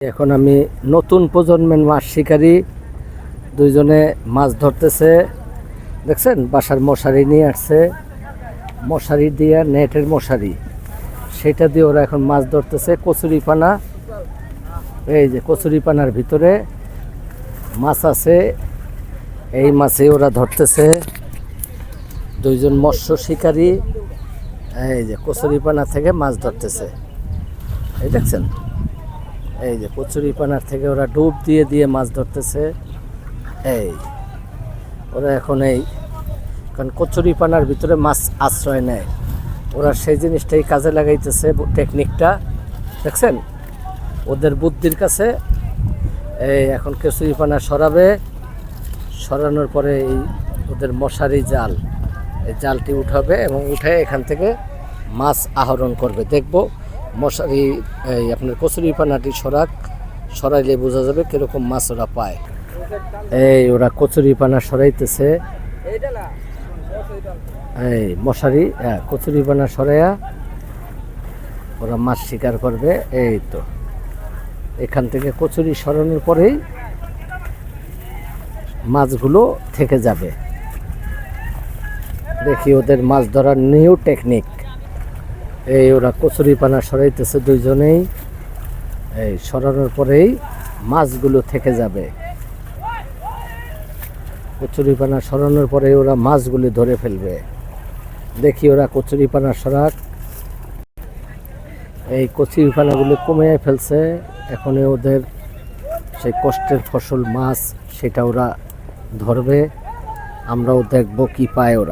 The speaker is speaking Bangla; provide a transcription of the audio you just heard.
এখন আমি নতুন প্রজন্মের মাছ শিকারি। দুইজনে মাছ ধরতেছে। দেখছেন, বাসার মশারি নিয়ে আসছে। মশারি দিয়ে নেটের মশারি। সেটা দিয়ে ওরা এখন মাছ ধরতেছে কচুরি পানা এই যে কচুরি পানার ভিতরে মাছ আছে। এই মাছে ওরা ধরতেছে। দুইজন মৎস্য শিকারী। এই যে কচুরি পানা থেকে মাছ ধরতেছে। এই দেখছেন? এই যে কচুরি পানার থেকে ওরা ডুব দিয়ে দিয়ে মাছ ধরতেছে। এই, ওরা এখন এই, কারণ কচুরি পানার ভিতরে মাছ আশ্রয় নেয়। ওরা সেই জিনিসটাই কাজে লাগাইতেছে টেকনিকটা দেখছেন? ওদের বুদ্ধির কাছে এই এখন কচুরি পানা সরাবে। সরানোর পরে এই ওদের মশারি জাল, এই জালটি উঠাবে এবং উঠে এখান থেকে মাছ আহরণ করবে। দেখব মশারি, এই আপনার কচুরি পানাটি সরাক সরাইলে বোঝা যাবে কীরকম মাছ ওরা পায়। এই ওরা কচুরি পানা সরাইতেছে এই মশারি হ্যাঁ কচুরি পানা সরাইয়া ওরা মাছ শিকার করবে। এই তো। এখান থেকে কচুরি সরানোর পরেই মাছগুলো থেকে যাবে। দেখি ওদের মাছ ধরার নিউ টেকনিক এই ওরা কচুরি পানা সরাইতেছে দুইজনেই। এই সরানোর পরেই মাছগুলো থেকে যাবে। কচুরি পানা সরানোর পরে ওরা মাছগুলি ধরে ফেলবে। দেখি ওরা কচুরি পানা সরাক। এই কচুরি পানাগুলো কমে ফেলছে। এখন ওদের সেই কষ্টের ফসল মাছ, সেটা ওরা ধরবে। আমরাও দেখব কি পায় ওরা।